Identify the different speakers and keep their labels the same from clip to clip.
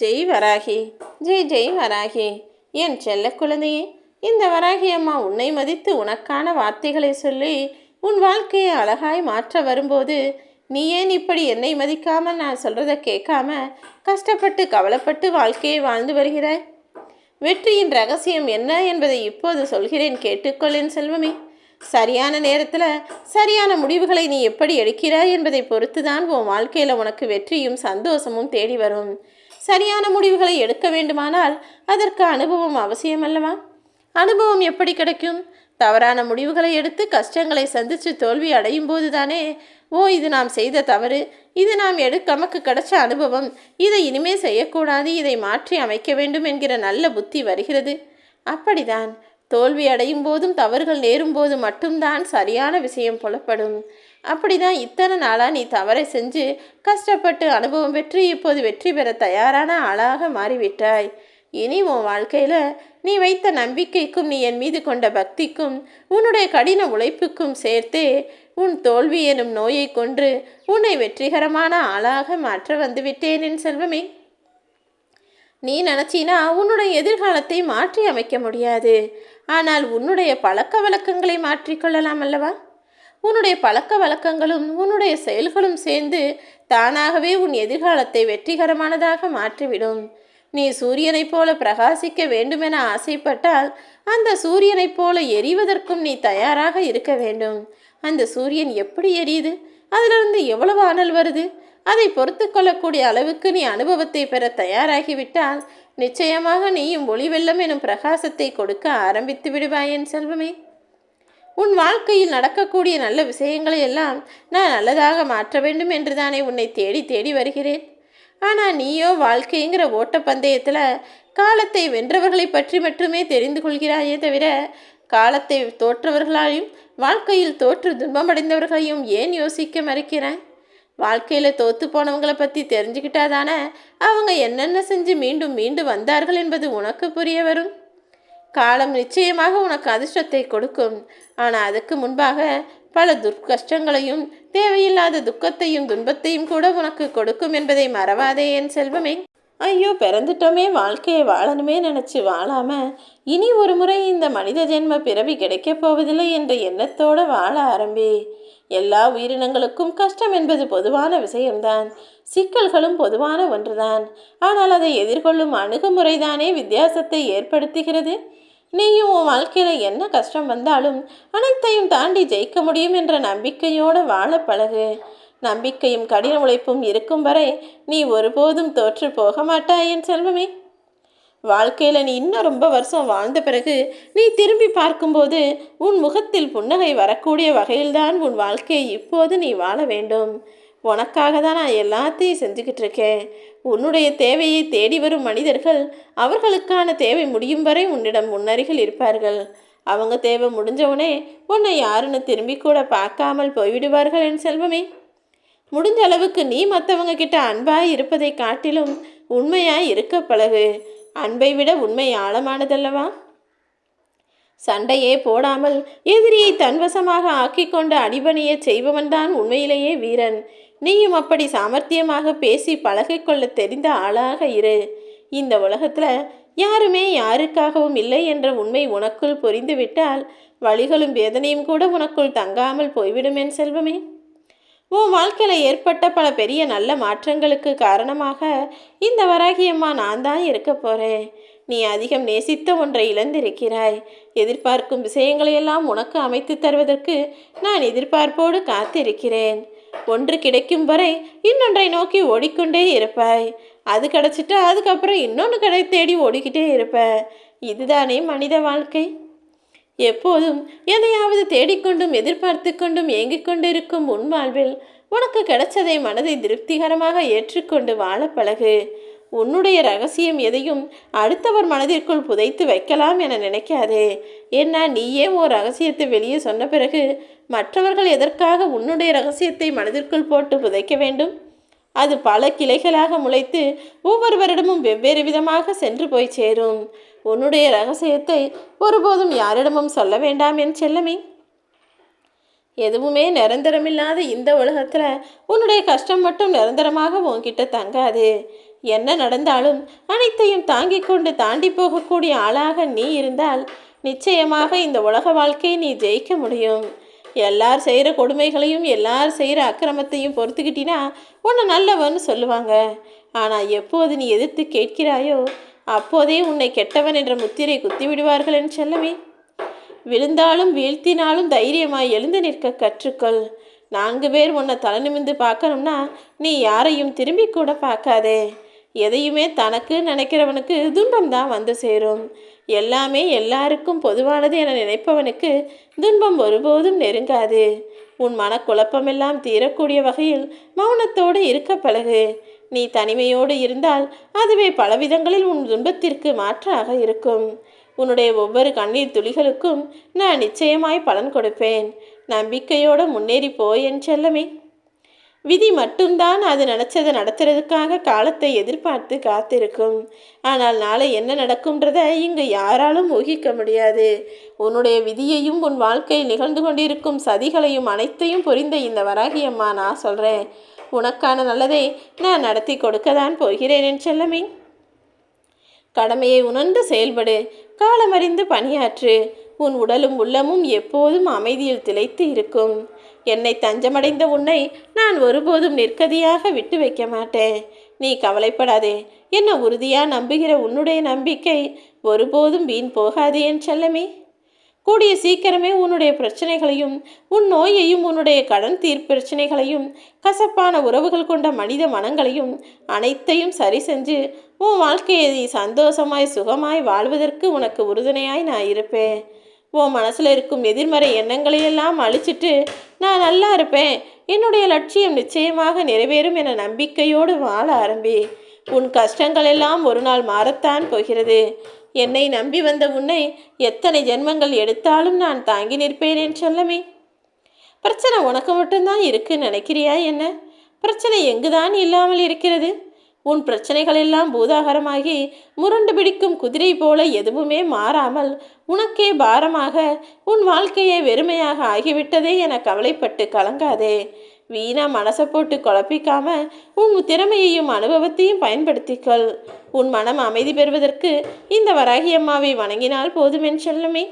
Speaker 1: ஜெய் வராகி ஜெய் ஜெய் வராகி. என் செல்ல குழந்தையே இந்த வராகி அம்மா உன்னை மதித்து உனக்கான வார்த்தைகளை சொல்லி உன் வாழ்க்கையை அழகாய் மாற்ற வரும்போது நீ ஏன் இப்படி என்னை மதிக்காமல் நான் சொல்கிறத கேட்காம கஷ்டப்பட்டு கவலைப்பட்டு வாழ்க்கையை வாழ்ந்து வருகிறாய்? வெற்றியின் ரகசியம் என்ன என்பதை இப்போது சொல்கிறேன் கேட்டுக்கொள்ளேன் செல்வமே. சரியான நேரத்தில் சரியான முடிவுகளை நீ எப்படி எடுக்கிறாய் என்பதை பொறுத்து தான் உன் வாழ்க்கையில் உனக்கு வெற்றியும் சந்தோஷமும் தேடி வரும். சரியான முடிவுகளை எடுக்க வேண்டுமானால் அதற்கு அனுபவம் அவசியம் அல்லவா அனுபவம் எப்படி கிடைக்கும்? தவறான முடிவுகளை எடுத்து கஷ்டங்களை சந்தித்து தோல்வி அடையும் போது தானே ஓ இது நாம் செய்த தவறு. இது நாம் எடுக்க நமக்கு கிடைச்ச அனுபவம். இதை இனிமே செய்யக்கூடாது. இதை மாற்றி அமைக்க வேண்டும் என்கிற நல்ல புத்தி வருகிறது. அப்படிதான். தோல்வி அடையும் போதும் தவறுகள் நேரும் போது மட்டும்தான் சரியான விஷயம் புலப்படும். அப்படிதான் இத்தனை நாளாக நீ தவறை செஞ்சு கஷ்டப்பட்டு அனுபவம் பெற்று இப்போது வெற்றி பெற தயாரான ஆளாக மாறிவிட்டாய். இனி உன் வாழ்க்கையில் நீ வைத்த நம்பிக்கைக்கும் நீ என் மீது கொண்ட பக்திக்கும் உன்னுடைய கடின உழைப்புக்கும் சேர்த்தே உன் தோல்வி எனும் நோயை கொன்று உன்னை வெற்றிகரமான ஆளாக மாற்ற வந்துவிட்டேன் என் செல்வமே. நீ நினச்சினா உன்னுடைய எதிர்காலத்தை மாற்றி அமைக்க முடியாது. ஆனால் உன்னுடைய பழக்க வழக்கங்களை மாற்றிக்கொள்ளலாம் அல்லவா? உன்னுடைய பழக்க வழக்கங்களும் உன்னுடைய செயல்களும் சேர்ந்து தானாகவே உன் எதிர்காலத்தை வெற்றிகரமானதாக மாற்றிவிடும். நீ சூரியனைப் போல பிரகாசிக்க வேண்டுமென ஆசைப்பட்டால் அந்த சூரியனைப் போல எரிவதற்கும் நீ தயாராக இருக்க வேண்டும். அந்த சூரியன் எப்படி எரியுது? அதிலிருந்து எவ்வளவு அனல் வருது? அதை பொறுத்து கொள்ளக்கூடிய அளவுக்கு நீ அனுபவத்தை பெற தயாராகிவிட்டால் நிச்சயமாக நீயும் ஒளிவெல்லம் எனும் பிரகாசத்தை கொடுக்க ஆரம்பித்து விடுவாய் என் செல்வமே. உன் வாழ்க்கையில் நடக்கக்கூடிய நல்ல விஷயங்களை எல்லாம் நான் நல்லதாக மாற்ற வேண்டும் என்று தானே உன்னை தேடி தேடி வருகிறேன். ஆனால் நீயோ வாழ்க்கைங்கிற ஓட்டப்பந்தயத்தில் காலத்தை வென்றவர்களை பற்றி மட்டுமே தெரிந்து கொள்கிறாயே தவிர காலத்தை தோற்றவர்களாலையும் வாழ்க்கையில் தோற்று துன்பமடைந்தவர்களையும் ஏன் யோசிக்க மறுக்கிறாய்? வாழ்க்கையில் தோத்து போனவங்களை பற்றி தெரிஞ்சுக்கிட்டாதானே அவங்க என்னென்ன செஞ்சு மீண்டும் மீண்டும் வந்தார்கள் என்பது உனக்கு புரிய வரும். காலம் நிச்சயமாக உனக்கு அதிர்ஷ்டத்தை கொடுக்கும். ஆனால் அதுக்கு முன்பாக பல துர்க்கஷ்டங்களையும் தேவையில்லாத துக்கத்தையும் துன்பத்தையும் கூட உனக்கு கொடுக்கும் என்பதை மறவாதே என் செல்வமே. ஐயோ பிறந்துட்டோமே வாழ்க்கையை வாழணுமே நினச்சி வாழாமல் இனி ஒரு முறை இந்த மனித ஜென்ம பிறவி கிடைக்கப் போவதில்லை என்ற எண்ணத்தோடு வாழ ஆரம்பி. எல்லா உயிரினங்களுக்கும் கஷ்டம் என்பது பொதுவான விஷயம்தான். சிக்கல்களும் பொதுவான ஒன்றுதான். ஆனால் அதை எதிர்கொள்ளும் அணுகுமுறைதானே வித்தியாசத்தை ஏற்படுத்துகிறது? நீயும் உன் வாழ்க்கையில் என்ன கஷ்டம் வந்தாலும் அனைத்தையும் தாண்டி ஜெயிக்க முடியும் என்ற நம்பிக்கையோடு வாழ பழகு. நம்பிக்கையும் கடின உழைப்பும் இருக்கும் வரை நீ ஒருபோதும் தோற்று போக மாட்டாய் என் செல்வமே. வாழ்க்கையில் நீ இன்னும் ரொம்ப வருஷம் வாழ்ந்த பிறகு நீ திரும்பி பார்க்கும்போது உன் முகத்தில் புன்னகை வரக்கூடிய வகையில்தான் உன் வாழ்க்கையை இப்போது நீ வாழ வேண்டும். உனக்காக தான் நான் எல்லாத்தையும் செஞ்சுக்கிட்டு இருக்கேன். உன்னுடைய தேவையை தேடி வரும் மனிதர்கள் அவர்களுக்கான தேவை முடியும் வரை உன்னிடம் முன்னருகில் இருப்பார்கள். அவங்க தேவை முடிஞ்சவுடனே உன்னை யாருன்னு திரும்பி கூட பார்க்காமல் போய்விடுவார்கள் என் செல்வமே. முடிஞ்ச அளவுக்கு நீ மற்றவங்க கிட்ட அன்பாக இருப்பதை காட்டிலும் உண்மையாக இருக்க பழகு. அன்பை விட உண்மை ஆழமானதல்லவா? சண்டையே போடாமல் எதிரியை தன்வசமாக ஆக்கிக்கொண்டு அடிபணிய செய்பவன்தான் உண்மையிலேயே வீரன். நீயும் அப்படி சாமர்த்தியமாக பேசி பழகிக்கொள்ள தெரிந்த ஆளாக இரு. இந்த உலகத்தில் யாருமே யாருக்காகவும் இல்லை என்ற உண்மை உனக்குள் புரிந்துவிட்டால் வழிகளும் வேதனையும் கூட உனக்குள் தங்காமல் போய்விடும் என் செல்வமே. வாழ்க்கையில் ஏற்பட்ட பல பெரிய நல்ல மாற்றங்களுக்கு காரணமாக இந்த வராகியம்மா நான் தான் இருக்க போகிறேன் நீ அதிகம் நேசித்த ஒன்றை இழந்திருக்கிறாய். எதிர்பார்க்கும் விஷயங்களையெல்லாம் உனக்கு அமைத்து தருவதற்கு நான் எதிர்பார்ப்போடு காத்திருக்கிறேன். ஒன்று கிடைக்கும் வரை இன்னொன்றை நோக்கி ஓடிக்கொண்டே இருப்பாய். அது கிடச்சிட்டா அதுக்கப்புறம் இன்னொன்று கடை தேடி ஓடிக்கிட்டே இருப்ப இதுதானே மனித வாழ்க்கை? எப்போதும் எதையாவது தேடிக்கொண்டும் எதிர்பார்த்து கொண்டும் ஏங்கிக் கொண்டிருக்கும் உன் வாழ்வில் உனக்கு கிடைச்சதை மனதை திருப்திகரமாக ஏற்றுக்கொண்டு வாழ பழகு. உன்னுடைய ரகசியம் எதையும் அடுத்தவர் மனதிற்குள் புதைத்து வைக்கலாம் என நினைக்காதே. ஏன்னா நீயே ஓ ரகசியத்தை வெளியே சொன்ன பிறகு மற்றவர்கள் எதற்காக உன்னுடைய ரகசியத்தை மனதிற்குள் போட்டு புதைக்க வேண்டும்? அது பல கிளைகளாக முளைத்து ஒவ்வொருவரிடமும் வெவ்வேறு விதமாக சென்று போய் சேரும். உன்னுடைய ரகசியத்தை ஒருபோதும் யாரிடமும் சொல்ல வேண்டாம் என் செல்லமே. எதுவுமே நிரந்தரமில்லாத இந்த உலகத்தில் உன்னுடைய கஷ்டம் மட்டும் நிரந்தரமாக உன்கிட்ட தங்காது. என்ன நடந்தாலும் அனைத்தையும் தாங்கிக் கொண்டு தாண்டி போகக்கூடிய ஆளாக நீ இருந்தால் நிச்சயமாக இந்த உலக வாழ்க்கையை நீ ஜெயிக்க முடியும். எல்லார் செய்கிற கொடுமைகளையும் எல்லார் செய்கிற அக்கிரமத்தையும் பொறுத்துக்கிட்டினா உன்னை நல்லவன்னு சொல்லுவாங்க. ஆனால் எப்போது நீ எதிர்த்து கேட்கிறாயோ அப்போதே உன்னை கெட்டவன் என்ற முத்திரை குத்தி விடுவார்கள் என்று செல்லமே. விழுந்தாலும் வீழ்த்தினாலும் தைரியமாய் எழுந்து நிற்க கற்றுக்கொள். நான்கு பேர் உன்னை தலை நிமிந்து பார்க்கணும்னா நீ யாரையும் திரும்பி கூட பார்க்காதே. எதையுமே தனக்கு நினைக்கிறவனுக்கு துன்பம் தான் வந்து சேரும். எல்லாமே எல்லாருக்கும் பொதுவானது என நினைப்பவனுக்கு துன்பம் ஒருபோதும் நெருங்காது. உன் மனக்குழப்பமெல்லாம் தீரக்கூடிய வகையில் மௌனத்தோடு இருக்க பழகு. நீ தனிமையோடு இருந்தால் அதுவே பலவிதங்களில் உன் துன்பத்திற்கு மாற்றாக இருக்கும். உன்னுடைய ஒவ்வொரு கண்ணீர் துளிகளுக்கும் நான் நிச்சயமாய் பலன் கொடுப்பேன். நம்பிக்கையோடு முன்னேறி போய் என் செல்லமே. விதி மட்டும்தான் அது நினச்சதை நடத்துறதுக்காக காலத்தை எதிர்பார்த்து காத்திருக்கும். ஆனால் நாளை என்ன நடக்கும்ன்றத இங்கு யாராலும் ஊகிக்க முடியாது. உன்னுடைய விதியையும் உன் வாழ்க்கையில் நிகழ்ந்து கொண்டிருக்கும் சதிகளையும் அனைத்தையும் புரிந்த இந்த வராகியம்மா நான் சொல்கிறேன் உனக்கான நல்லதை நான் நடத்தி கொடுக்க தான் போகிறேன் என் செல்லமே. கடமையை உணர்ந்து செயல்படு. காலமறிந்து பணியாற்று. உன் உடலும் உள்ளமும் எப்போதும் அமைதியில் திளைத்து இருக்கும். என்னை தஞ்சமடைந்த உன்னை நான் ஒருபோதும் நிற்கதியாக விட்டு வைக்க மாட்டேன். நீ கவலைப்படாதே. என்ன உறுதியாக நம்புகிற உன்னுடைய நம்பிக்கை? ஒருபோதும் வீண் போகாது என் செல்லமே. கூடிய சீக்கிரமே உன்னுடைய பிரச்சனைகளையும் உன் நோயையும் உன்னுடைய கடன் தீர்ப்பு பிரச்சனைகளையும் கசப்பான உறவுகள் கொண்ட மனித மனங்களையும் அனைத்தையும் சரி செஞ்சு உன் வாழ்க்கையை நீ சந்தோஷமாய் சுகமாய் வாழ்வதற்கு உனக்கு உறுதுணையாய் நான் இருப்பேன். உன் மனசில் இருக்கும் எதிர்மறை எண்ணங்களையெல்லாம் அழிச்சிட்டு நான் நல்லா இருப்பேன். என்னுடைய லட்சியம் நிச்சயமாக நிறைவேறும் என நம்பிக்கையோடு வாழ ஆரம்பி. உன் கஷ்டங்கள் எல்லாம் ஒரு நாள் மாறத்தான் போகிறது. என்னை நம்பி வந்த உன்னை எத்தனை ஜென்மங்கள் எடுத்தாலும் நான் தாங்கி நிற்பேன் என் சொல்லமே. பிரச்சனை உனக்கு மட்டும்தான் இருக்குன்னு நினைக்கிறியா என்ன? பிரச்சனை எங்குதான் இல்லாமல் இருக்கிறது? உன் பிரச்சனைகள் எல்லாம் பூதாகரமாகி முரண்டு பிடிக்கும் குதிரை போல எதுவுமே மாறாமல் உனக்கே பாரமாக உன் வாழ்க்கையை வெறுமையாக ஆகிவிட்டதே என கவலைப்பட்டு கலங்காதே. வீணா மனசை போட்டு குழப்பிக்காம உன் திறமையையும் அனுபவத்தையும் பயன்படுத்திக்கொள். உன் மனம் அமைதி பெறுவதற்கு இந்த வராகி அம்மாவை வணங்கினால் போதுமென் செல்லுமே.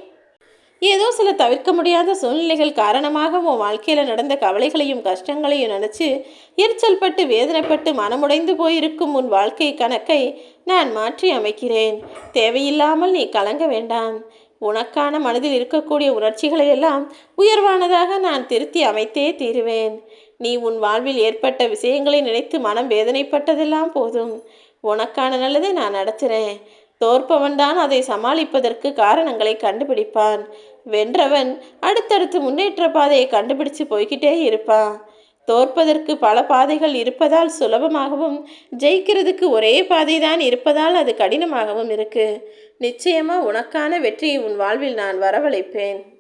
Speaker 1: ஏதோ சில தவிர்க்க முடியாத சூழ்நிலைகள் காரணமாக உன் வாழ்க்கையில் நடந்த கவலைகளையும் கஷ்டங்களையும் நினச்சி எரிச்சல் பட்டு வேதனைப்பட்டு மனமுடைந்து போயிருக்கும் உன் வாழ்க்கை கணக்கை நான் மாற்றி அமைக்கிறேன். தேவையில்லாமல் நீ கலங்க வேண்டாம். உனக்கான மனதில் இருக்கக்கூடிய உணர்ச்சிகளை எல்லாம் உயர்வானதாக நான் திருத்தி அமைத்தே தீருவேன். நீ உன் வாழ்வில் ஏற்பட்ட விஷயங்களை நினைத்து மனம் வேதனைப்பட்டதெல்லாம் போதும். உனக்கான நல்லதை நான் நடத்துகிறேன் தோற்பவன்தான் அதை சமாளிப்பதற்கு காரணங்களை கண்டுபிடிப்பான். வென்றவன் அடுத்தடுத்து முன்னேற்ற பாதையை கண்டுபிடிச்சு போய்கிட்டே இருப்பான். தோற்பதற்கு பல பாதைகள் இருப்பதால் சுலபமாகவும் ஜெயிக்கிறதுக்கு ஒரே பாதை தான் இருப்பதால் அது கடினமாகவும் இருக்கு. நிச்சயமா உனக்கான வெற்றியை உன் வாழ்வில் நான் வரவழைப்பேன்.